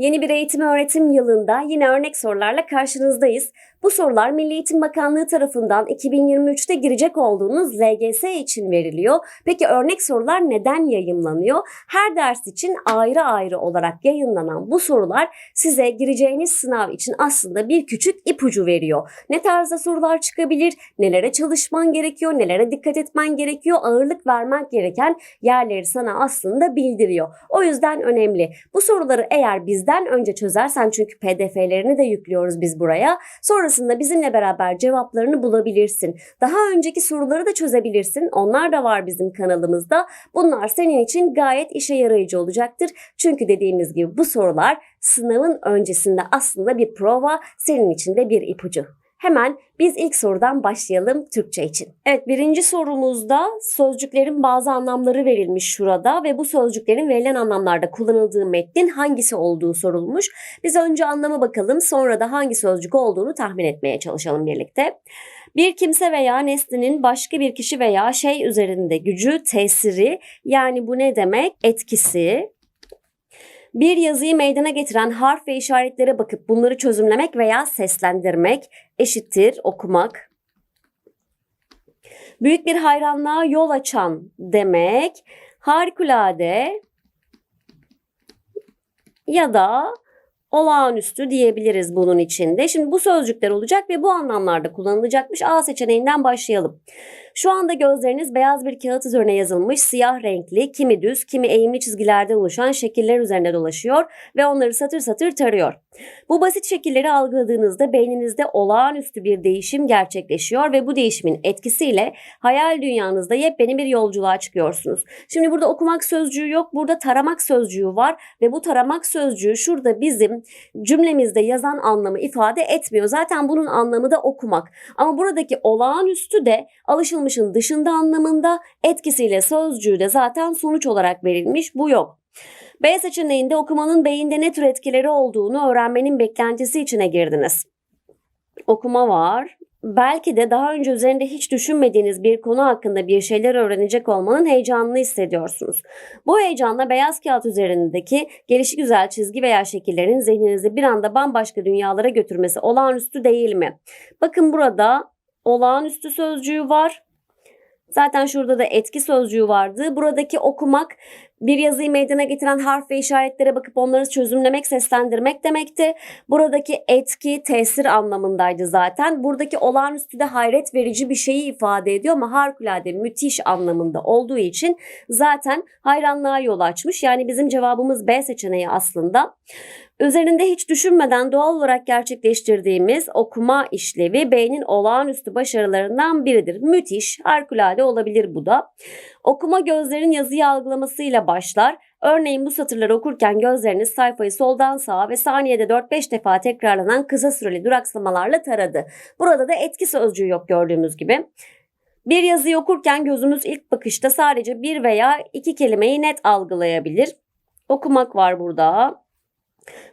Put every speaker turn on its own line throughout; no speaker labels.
Yeni bir eğitim öğretim yılında yine örnek sorularla karşınızdayız. Bu sorular Milli Eğitim Bakanlığı tarafından 2023'te girecek olduğunuz LGS için veriliyor. Peki örnek sorular neden yayımlanıyor? Her ders için ayrı ayrı olarak yayınlanan bu sorular size gireceğiniz sınav için aslında bir küçük ipucu veriyor. Ne tarzda sorular çıkabilir, nelere çalışman gerekiyor, nelere dikkat etmen gerekiyor, ağırlık vermen gereken yerleri sana aslında bildiriyor. O yüzden önemli. Bu soruları eğer bizden önce çözersen çünkü pdf'lerini de yüklüyoruz biz buraya. Sonrasında bizimle beraber cevaplarını bulabilirsin. Daha önceki soruları da çözebilirsin. Onlar da var bizim kanalımızda. Bunlar senin için gayet işe yarayıcı olacaktır. Çünkü dediğimiz gibi bu sorular sınavın öncesinde aslında bir prova, senin için de bir ipucu. Hemen biz ilk sorudan başlayalım Türkçe için. Evet birinci sorumuzda sözcüklerin bazı anlamları verilmiş şurada ve bu sözcüklerin verilen anlamlarda kullanıldığı metnin hangisi olduğu sorulmuş. Biz önce anlama bakalım sonra da hangi sözcük olduğunu tahmin etmeye çalışalım birlikte. Bir kimse veya nesnenin başka bir kişi veya şey üzerinde gücü, tesiri yani bu ne demek? Etkisi, bir yazıyı meydana getiren harf ve işaretlere bakıp bunları çözümlemek veya seslendirmek eşittir okumak. Büyük bir hayranlığa yol açan demek harikulade ya da olağanüstü diyebiliriz bunun içinde. Şimdi bu sözcükler olacak ve bu anlamlarda kullanılacakmış. A seçeneğinden başlayalım. Şu anda gözleriniz beyaz bir kağıt üzerine yazılmış siyah renkli, kimi düz, kimi eğimli çizgilerden oluşan şekiller üzerinde dolaşıyor ve onları satır satır tarıyor. Bu basit şekilleri algıladığınızda beyninizde olağanüstü bir değişim gerçekleşiyor ve bu değişimin etkisiyle hayal dünyanızda yepyeni bir yolculuğa çıkıyorsunuz. Şimdi burada okumak sözcüğü yok, burada taramak sözcüğü var ve bu taramak sözcüğü şurada bizim cümlemizde yazan anlamı ifade etmiyor. Zaten bunun anlamı da okumak. Ama buradaki olağanüstü de alışılmışın dışında anlamında etkisiyle sözcüğü de zaten sonuç olarak verilmiş. Bu yok. B seçeneğinde okumanın beyinde ne tür etkileri olduğunu öğrenmenin beklentisi içine girdiniz. Okuma var. Belki de daha önce üzerinde hiç düşünmediğiniz bir konu hakkında bir şeyler öğrenecek olmanın heyecanını hissediyorsunuz. Bu heyecanla beyaz kağıt üzerindeki gelişi güzel çizgi veya şekillerin zihninizi bir anda bambaşka dünyalara götürmesi olağanüstü değil mi? Bakın burada olağanüstü sözcüğü var. Zaten şurada da etki sözcüğü vardı. Buradaki okumak bir yazıyı meydana getiren harf ve işaretlere bakıp onları çözümlemek, seslendirmek demekti. Buradaki etki, tesir anlamındaydı zaten. Buradaki olağanüstü de hayret verici bir şeyi ifade ediyor ama harikulade, müthiş anlamında olduğu için zaten hayranlığa yol açmış. Yani bizim cevabımız B seçeneği aslında. Üzerinde hiç düşünmeden doğal olarak gerçekleştirdiğimiz okuma işlevi beynin olağanüstü başarılarından biridir. Müthiş, harikulade olabilir bu da. Okuma gözlerin yazıyı algılamasıyla başlar. Örneğin bu satırları okurken gözleriniz sayfayı soldan sağa ve saniyede 4-5 defa tekrarlanan kısa süreli duraksamalarla taradı. Burada da etki sözcüğü yok gördüğümüz gibi. Bir yazıyı okurken gözümüz ilk bakışta sadece bir veya iki kelimeyi net algılayabilir. Okumak var burada.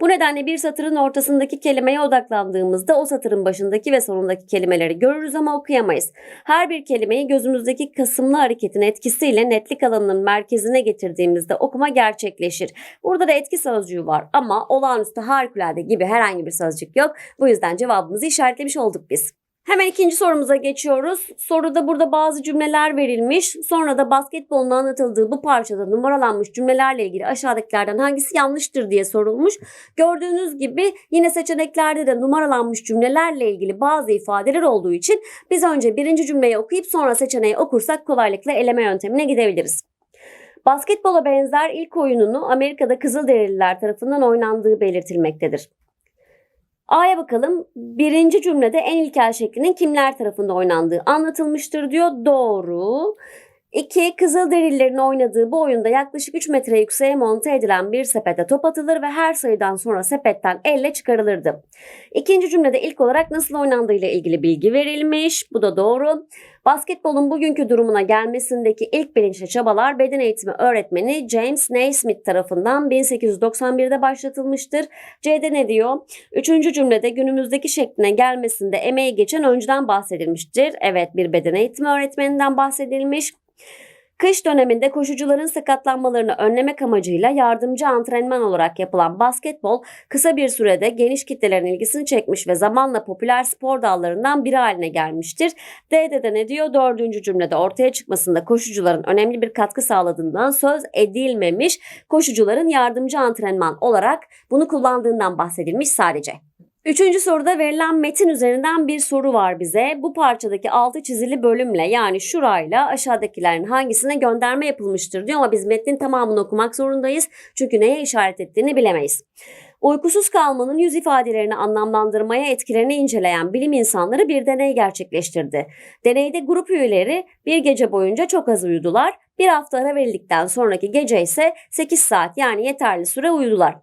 Bu nedenle bir satırın ortasındaki kelimeye odaklandığımızda o satırın başındaki ve sonundaki kelimeleri görürüz ama okuyamayız. Her bir kelimeyi gözümüzdeki kasımlı hareketin etkisiyle netlik alanının merkezine getirdiğimizde okuma gerçekleşir. Burada da etki sözcüğü var ama olağanüstü harikulade gibi herhangi bir sözcük yok. Bu yüzden cevabımızı işaretlemiş olduk biz. Hemen ikinci sorumuza geçiyoruz. Soruda burada bazı cümleler verilmiş. Sonra da basketbolun anlatıldığı bu parçada numaralanmış cümlelerle ilgili aşağıdakilerden hangisi yanlıştır diye sorulmuş. Gördüğünüz gibi yine seçeneklerde de numaralanmış cümlelerle ilgili bazı ifadeler olduğu için biz önce birinci cümleyi okuyup sonra seçeneği okursak kolaylıkla eleme yöntemine gidebiliriz. Basketbola benzer ilk oyununu Amerika'da Kızılderililer tarafından oynandığı belirtilmektedir. A'ya bakalım. Birinci cümlede en ilkel şeklinin kimler tarafında oynandığı anlatılmıştır diyor. Doğru. 2. Kızılderililerin oynadığı bu oyunda yaklaşık 3 metre yükseğe monte edilen bir sepete top atılır ve her sayıdan sonra sepetten elle çıkarılırdı. İkinci cümlede ilk olarak nasıl oynandığı ile ilgili bilgi verilmiş. Bu da doğru. Basketbolun bugünkü durumuna gelmesindeki ilk bilinçli çabalar beden eğitimi öğretmeni James Naismith tarafından 1891'de başlatılmıştır. C'de ne diyor? Üçüncü cümlede günümüzdeki şekline gelmesinde emeği geçen önceden bahsedilmiştir. Evet bir beden eğitimi öğretmeninden bahsedilmiş. Kış döneminde koşucuların sakatlanmalarını önlemek amacıyla yardımcı antrenman olarak yapılan basketbol kısa bir sürede geniş kitlelerin ilgisini çekmiş ve zamanla popüler spor dallarından biri haline gelmiştir. D'de de ne diyor? Dördüncü cümlede ortaya çıkmasında koşucuların önemli bir katkı sağladığından söz edilmemiş. Koşucuların yardımcı antrenman olarak bunu kullandığından bahsedilmiş sadece. Üçüncü soruda verilen metin üzerinden bir soru var bize. Bu parçadaki altı çizili bölümle yani şurayla aşağıdakilerin hangisine gönderme yapılmıştır diyor ama biz metnin tamamını okumak zorundayız. Çünkü neye işaret ettiğini bilemeyiz. Uykusuz kalmanın yüz ifadelerini anlamlandırmaya etkilerini inceleyen bilim insanları bir deney gerçekleştirdi. Deneyde grup üyeleri bir gece boyunca çok az uyudular. Bir hafta ara verildikten sonraki gece ise 8 saat yani yeterli süre uyudular.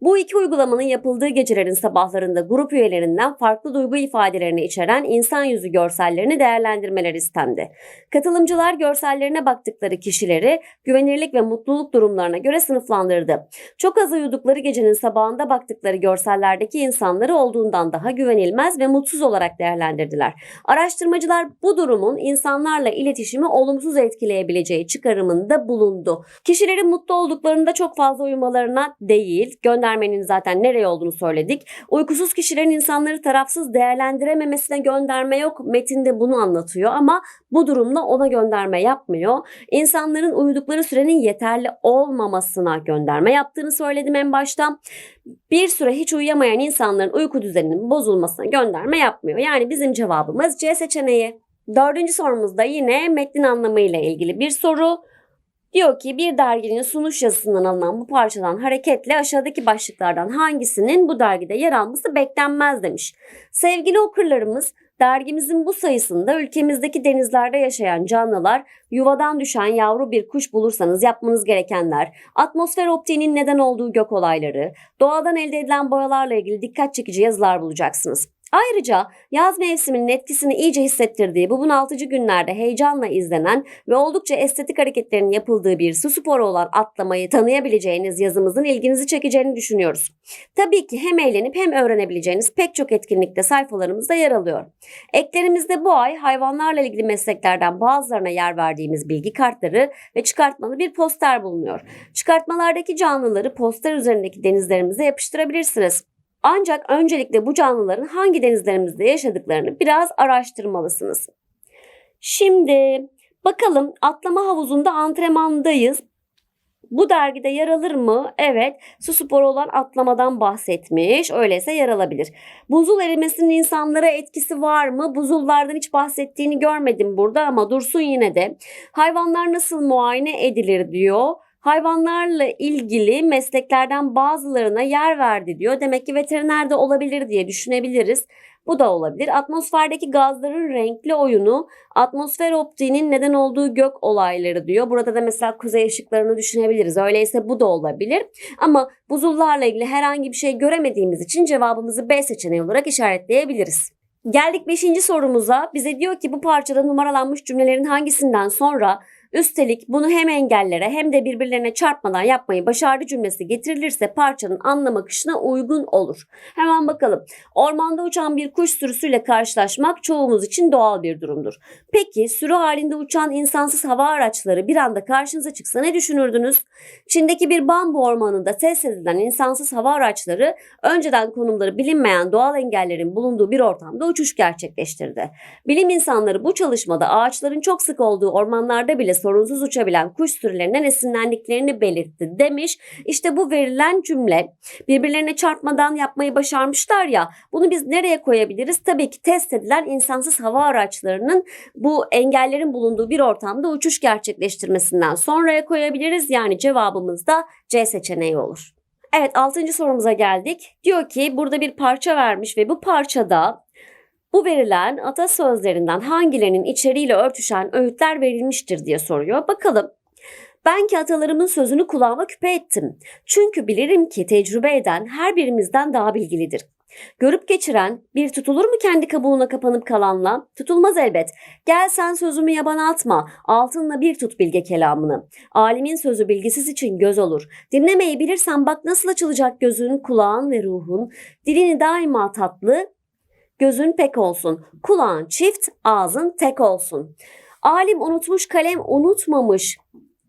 Bu iki uygulamanın yapıldığı gecelerin sabahlarında grup üyelerinden farklı duygu ifadelerini içeren insan yüzü görsellerini değerlendirmeleri istendi. Katılımcılar görsellerine baktıkları kişileri güvenirlik ve mutluluk durumlarına göre sınıflandırdı. Çok az uyudukları gecenin sabahında baktıkları görsellerdeki insanları olduğundan daha güvenilmez ve mutsuz olarak değerlendirdiler. Araştırmacılar bu durumun insanlarla iletişimi olumsuz etkileyebileceği çıkarımında bulundu. Kişilerin mutlu olduklarında çok fazla uyumalarına değil, göndermenin zaten nereye olduğunu söyledik. Uykusuz kişilerin insanları tarafsız değerlendirememesine gönderme yok. Metinde bunu anlatıyor ama bu durumda ona gönderme yapmıyor. İnsanların uyudukları sürenin yeterli olmamasına gönderme yaptığını söyledim en başta. Bir süre hiç uyuyamayan insanların uyku düzeninin bozulmasına gönderme yapmıyor. Yani bizim cevabımız C seçeneği. Dördüncü sorumuzda yine metnin anlamıyla ilgili bir soru. Diyor ki bir derginin sunuş yazısından alınan bu parçadan hareketle aşağıdaki başlıklardan hangisinin bu dergide yer alması beklenmez demiş. Sevgili okurlarımız dergimizin bu sayısında ülkemizdeki denizlerde yaşayan canlılar, yuvadan düşen yavru bir kuş bulursanız yapmanız gerekenler, atmosfer optiğinin neden olduğu gök olayları, doğadan elde edilen boyalarla ilgili dikkat çekici yazılar bulacaksınız. Ayrıca yaz mevsiminin etkisini iyice hissettirdiği bu bunaltıcı günlerde heyecanla izlenen ve oldukça estetik hareketlerin yapıldığı bir su sporu olan atlamayı tanıyabileceğiniz yazımızın ilginizi çekeceğini düşünüyoruz. Tabii ki hem eğlenip hem öğrenebileceğiniz pek çok etkinlikte sayfalarımızda yer alıyor. Eklerimizde bu ay hayvanlarla ilgili mesleklerden bazılarına yer verdiğimiz bilgi kartları ve çıkartmalı bir poster bulunuyor. Çıkartmalardaki canlıları poster üzerindeki denizlerimize yapıştırabilirsiniz. Ancak öncelikle bu canlıların hangi denizlerimizde yaşadıklarını biraz araştırmalısınız. Şimdi bakalım atlama havuzunda antrenmandayız. Bu dergide yer alır mı? Evet. Su sporu olan atlamadan bahsetmiş. Öyleyse yer alabilir. Buzul erimesinin insanlara etkisi var mı? Buzullardan hiç bahsettiğini görmedim burada ama dursun yine de. Hayvanlar nasıl muayene edilir diyor hayvanlarla ilgili mesleklerden bazılarına yer verdi diyor. Demek ki veteriner de olabilir diye düşünebiliriz. Bu da olabilir. Atmosferdeki gazların renkli oyunu, atmosfer optiğinin neden olduğu gök olayları diyor. Burada da mesela kuzey ışıklarını düşünebiliriz. Öyleyse bu da olabilir. Ama buzullarla ilgili herhangi bir şey göremediğimiz için cevabımızı B seçeneği olarak işaretleyebiliriz. Geldik 5. sorumuza. Bize diyor ki bu parçada numaralanmış cümlelerin hangisinden sonra Üstelik bunu hem engellere hem de birbirlerine çarpmadan yapmayı başardı cümlesi getirilirse parçanın anlam akışına uygun olur. Hemen bakalım. Ormanda uçan bir kuş sürüsüyle karşılaşmak çoğumuz için doğal bir durumdur. Peki sürü halinde uçan insansız hava araçları bir anda karşınıza çıksa ne düşünürdünüz? Çin'deki bir bambu ormanında test edilen insansız hava araçları önceden konumları bilinmeyen doğal engellerin bulunduğu bir ortamda uçuş gerçekleştirdi. Bilim insanları bu çalışmada ağaçların çok sık olduğu ormanlarda bile sorunsuz uçabilen kuş sürülerinden esinlendiklerini belirtti demiş. İşte bu verilen cümle birbirlerine çarpmadan yapmayı başarmışlar ya bunu biz nereye koyabiliriz? Tabii ki test edilen insansız hava araçlarının bu engellerin bulunduğu bir ortamda uçuş gerçekleştirmesinden sonraya koyabiliriz. Yani cevabımız da C seçeneği olur. Evet 6. sorumuza geldik. Diyor ki burada bir parça vermiş ve bu parçada bu verilen atasözlerinden hangilerinin içeriğiyle örtüşen öğütler verilmiştir diye soruyor. Bakalım. Ben ki atalarımın sözünü kulağıma küpe ettim. Çünkü bilirim ki tecrübe eden her birimizden daha bilgilidir. Görüp geçiren bir tutulur mu kendi kabuğuna kapanıp kalanla? Tutulmaz elbet. Gel sen sözümü yabana atma. Altınla bir tut bilge kelamını. Alimin sözü bilgisiz için göz olur. Dinlemeyi bilirsen bak nasıl açılacak gözün, kulağın ve ruhun. Dilini daima tatlı, Gözün pek olsun. Kulağın çift, ağzın tek olsun. Alim unutmuş kalem unutmamış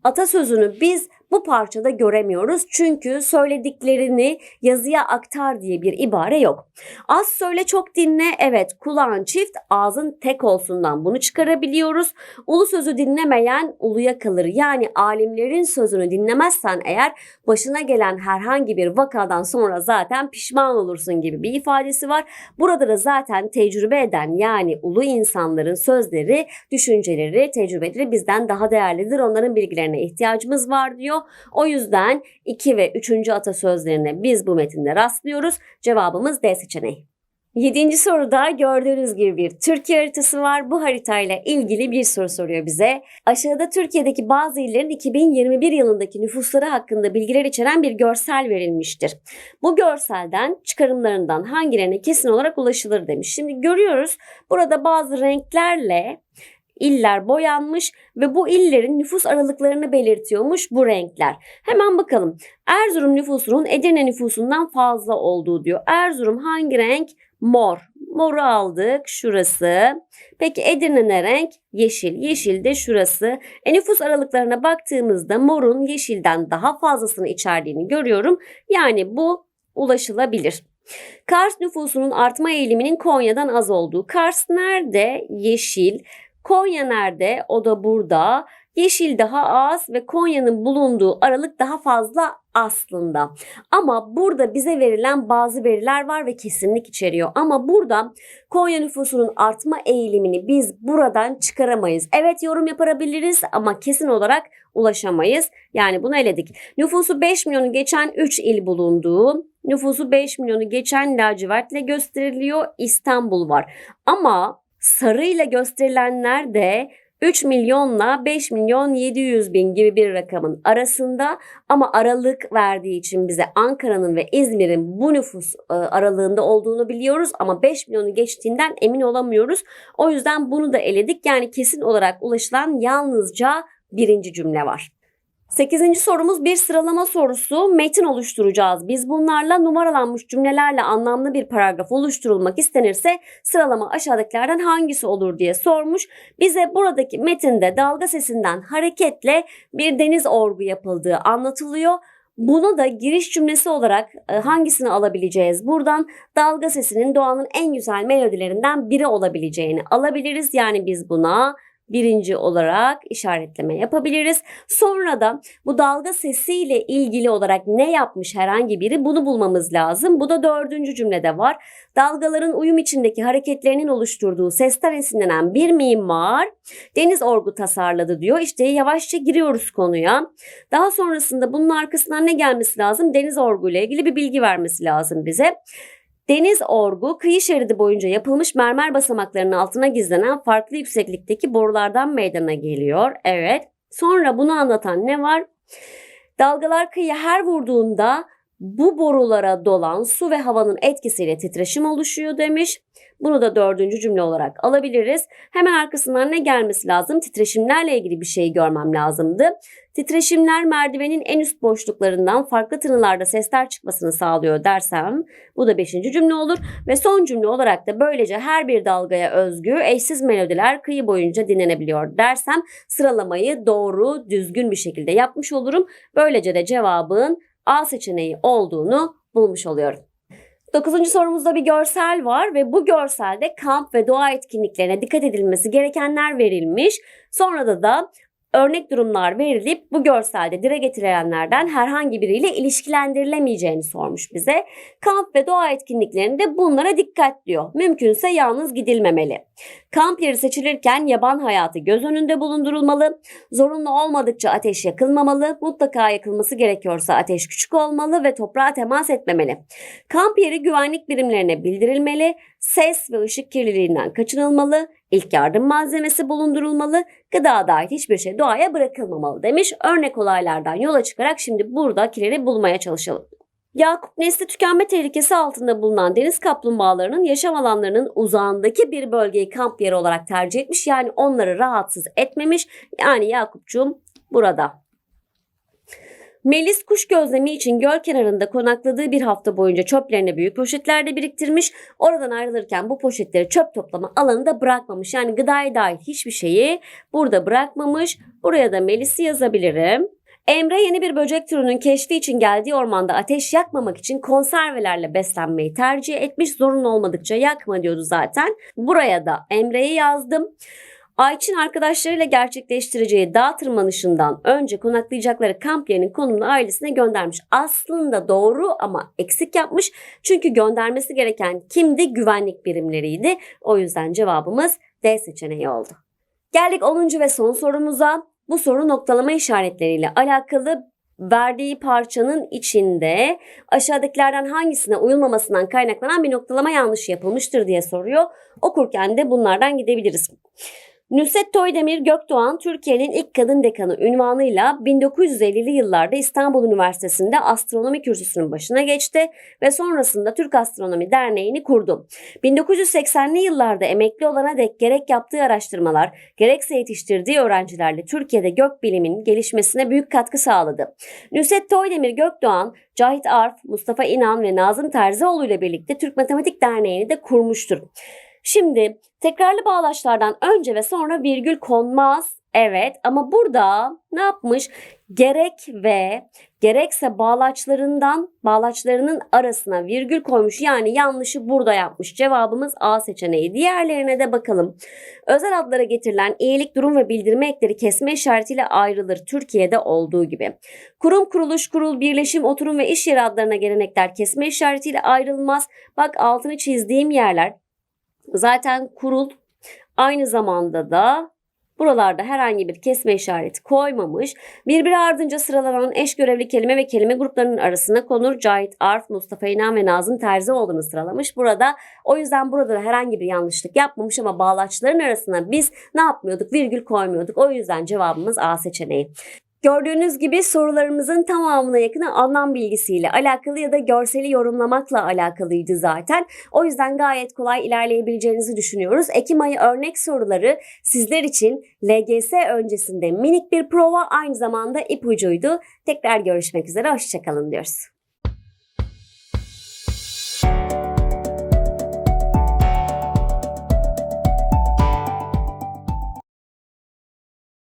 atasözünü biz bu parçada göremiyoruz. Çünkü söylediklerini yazıya aktar diye bir ibare yok. Az söyle çok dinle evet kulağın çift ağzın tek olsundan bunu çıkarabiliyoruz. Ulu sözü dinlemeyen uluya kalır. Yani alimlerin sözünü dinlemezsen eğer başına gelen herhangi bir vakadan sonra zaten pişman olursun gibi bir ifadesi var. Burada da zaten tecrübe eden yani ulu insanların sözleri, düşünceleri, tecrübeleri bizden daha değerlidir. Onların bilgilerine ihtiyacımız var diyor. O yüzden 2 ve 3. atasözlerine biz bu metinde rastlıyoruz. Cevabımız D seçeneği. Yedinci soruda gördüğünüz gibi bir Türkiye haritası var. Bu haritayla ilgili bir soru soruyor bize. Aşağıda Türkiye'deki bazı illerin 2021 yılındaki nüfusları hakkında bilgiler içeren bir görsel verilmiştir. Bu görselden çıkarımlarından hangilerine kesin olarak ulaşılır demiş. Şimdi görüyoruz burada bazı renklerle iller boyanmış ve bu illerin nüfus aralıklarını belirtiyormuş bu renkler. Hemen bakalım. Erzurum nüfusunun Edirne nüfusundan fazla olduğu diyor. Erzurum hangi renk? Mor. Moru aldık şurası. Peki Edirne ne renk? Yeşil. Yeşil de şurası. E nüfus aralıklarına baktığımızda morun yeşilden daha fazlasını içerdiğini görüyorum. Yani bu ulaşılabilir. Kars nüfusunun artma eğiliminin Konya'dan az olduğu. Kars nerede? Yeşil. Konya nerede? O da burada. Yeşil daha az ve Konya'nın bulunduğu aralık daha fazla aslında. Ama burada bize verilen bazı veriler var ve kesinlik içeriyor. Ama burada Konya nüfusunun artma eğilimini biz buradan çıkaramayız. Evet yorum yapabiliriz ama kesin olarak ulaşamayız. Yani bunu eledik. Nüfusu 5 milyonu geçen 3 il bulunduğu, nüfusu 5 milyonu geçen lacivertle gösteriliyor İstanbul var. Ama sarıyla gösterilenler de 3 milyonla 5 milyon 700 bin gibi bir rakamın arasında ama aralık verdiği için bize Ankara'nın ve İzmir'in bu nüfus e, aralığında olduğunu biliyoruz ama 5 milyonu geçtiğinden emin olamıyoruz. O yüzden bunu da eledik. Yani kesin olarak ulaşılan yalnızca birinci cümle var. Sekizinci sorumuz bir sıralama sorusu. Metin oluşturacağız. Biz bunlarla numaralanmış cümlelerle anlamlı bir paragraf oluşturulmak istenirse sıralama aşağıdakilerden hangisi olur diye sormuş. Bize buradaki metinde dalga sesinden hareketle bir deniz orgu yapıldığı anlatılıyor. Bunu da giriş cümlesi olarak e, hangisini alabileceğiz? Buradan dalga sesinin doğanın en güzel melodilerinden biri olabileceğini alabiliriz. Yani biz buna birinci olarak işaretleme yapabiliriz. Sonra da bu dalga sesiyle ilgili olarak ne yapmış herhangi biri bunu bulmamız lazım. Bu da dördüncü cümlede var. Dalgaların uyum içindeki hareketlerinin oluşturduğu sesten esinlenen bir mimar deniz orgu tasarladı diyor. İşte yavaşça giriyoruz konuya. Daha sonrasında bunun arkasından ne gelmesi lazım? Deniz orgu ile ilgili bir bilgi vermesi lazım bize. Deniz orgu kıyı şeridi boyunca yapılmış mermer basamaklarının altına gizlenen farklı yükseklikteki borulardan meydana geliyor. Evet. Sonra bunu anlatan ne var? Dalgalar kıyıya her vurduğunda bu borulara dolan su ve havanın etkisiyle titreşim oluşuyor demiş. Bunu da dördüncü cümle olarak alabiliriz. Hemen arkasından ne gelmesi lazım? Titreşimlerle ilgili bir şey görmem lazımdı. Titreşimler merdivenin en üst boşluklarından farklı tınılarda sesler çıkmasını sağlıyor dersem bu da beşinci cümle olur. Ve son cümle olarak da böylece her bir dalgaya özgü eşsiz melodiler kıyı boyunca dinlenebiliyor dersem sıralamayı doğru düzgün bir şekilde yapmış olurum. Böylece de cevabın A seçeneği olduğunu bulmuş oluyorum. Dokuzuncu sorumuzda bir görsel var ve bu görselde kamp ve doğa etkinliklerine dikkat edilmesi gerekenler verilmiş. Sonra da da örnek durumlar verilip bu görselde dile getirilenlerden herhangi biriyle ilişkilendirilemeyeceğini sormuş bize. Kamp ve doğa etkinliklerinde bunlara dikkat diyor. Mümkünse yalnız gidilmemeli. Kamp yeri seçilirken yaban hayatı göz önünde bulundurulmalı. Zorunlu olmadıkça ateş yakılmamalı. Mutlaka yakılması gerekiyorsa ateş küçük olmalı ve toprağa temas etmemeli. Kamp yeri güvenlik birimlerine bildirilmeli. Ses ve ışık kirliliğinden kaçınılmalı. İlk yardım malzemesi bulundurulmalı. Gıda dahil hiçbir şey doğaya bırakılmamalı demiş. Örnek olaylardan yola çıkarak şimdi buradakileri bulmaya çalışalım. Yakup nesli tükenme tehlikesi altında bulunan deniz kaplumbağalarının yaşam alanlarının uzağındaki bir bölgeyi kamp yeri olarak tercih etmiş. Yani onları rahatsız etmemiş. Yani Yakupcuğum burada. Melis kuş gözlemi için göl kenarında konakladığı bir hafta boyunca çöplerini büyük poşetlerde biriktirmiş. Oradan ayrılırken bu poşetleri çöp toplama alanında bırakmamış. Yani gıdaya dahil hiçbir şeyi burada bırakmamış. Buraya da Melis'i yazabilirim. Emre yeni bir böcek türünün keşfi için geldiği ormanda ateş yakmamak için konservelerle beslenmeyi tercih etmiş. Zorun olmadıkça yakma diyordu zaten. Buraya da Emre'yi yazdım. Ayçin arkadaşlarıyla gerçekleştireceği dağ tırmanışından önce konaklayacakları kamp yerinin konumunu ailesine göndermiş. Aslında doğru ama eksik yapmış. Çünkü göndermesi gereken kimdi? Güvenlik birimleriydi. O yüzden cevabımız D seçeneği oldu. Geldik 10. ve son sorumuza. Bu soru noktalama işaretleriyle alakalı verdiği parçanın içinde aşağıdakilerden hangisine uyulmamasından kaynaklanan bir noktalama yanlışı yapılmıştır diye soruyor. Okurken de bunlardan gidebiliriz. Nusret Toydemir Gökdoğan Türkiye'nin ilk kadın dekanı ünvanıyla 1950'li yıllarda İstanbul Üniversitesi'nde astronomi kürsüsünün başına geçti ve sonrasında Türk Astronomi Derneği'ni kurdu. 1980'li yıllarda emekli olana dek gerek yaptığı araştırmalar gerekse yetiştirdiği öğrencilerle Türkiye'de gökbilimin gelişmesine büyük katkı sağladı. Nusret Toydemir Gökdoğan, Cahit Arf, Mustafa İnan ve Nazım Terzioğlu ile birlikte Türk Matematik Derneği'ni de kurmuştur. Şimdi tekrarlı bağlaçlardan önce ve sonra virgül konmaz. Evet ama burada ne yapmış? Gerek ve gerekse bağlaçlarından bağlaçlarının arasına virgül koymuş. Yani yanlışı burada yapmış. Cevabımız A seçeneği. Diğerlerine de bakalım. Özel adlara getirilen iyilik, durum ve bildirme ekleri kesme işaretiyle ayrılır. Türkiye'de olduğu gibi. Kurum, kuruluş, kurul, birleşim, oturum ve iş yeri adlarına gelenekler kesme işaretiyle ayrılmaz. Bak altını çizdiğim yerler Zaten kurul aynı zamanda da buralarda herhangi bir kesme işareti koymamış. Birbiri ardınca sıralanan eş görevli kelime ve kelime gruplarının arasına konur. Cahit Arf, Mustafa İnan ve Nazım Terzioğlu'nu sıralamış burada. O yüzden burada da herhangi bir yanlışlık yapmamış ama bağlaçların arasına biz ne yapmıyorduk? Virgül koymuyorduk. O yüzden cevabımız A seçeneği. Gördüğünüz gibi sorularımızın tamamına yakını anlam bilgisiyle alakalı ya da görseli yorumlamakla alakalıydı zaten. O yüzden gayet kolay ilerleyebileceğinizi düşünüyoruz. Ekim ayı örnek soruları sizler için LGS öncesinde minik bir prova aynı zamanda ipucuydu. Tekrar görüşmek üzere, hoşçakalın diyoruz.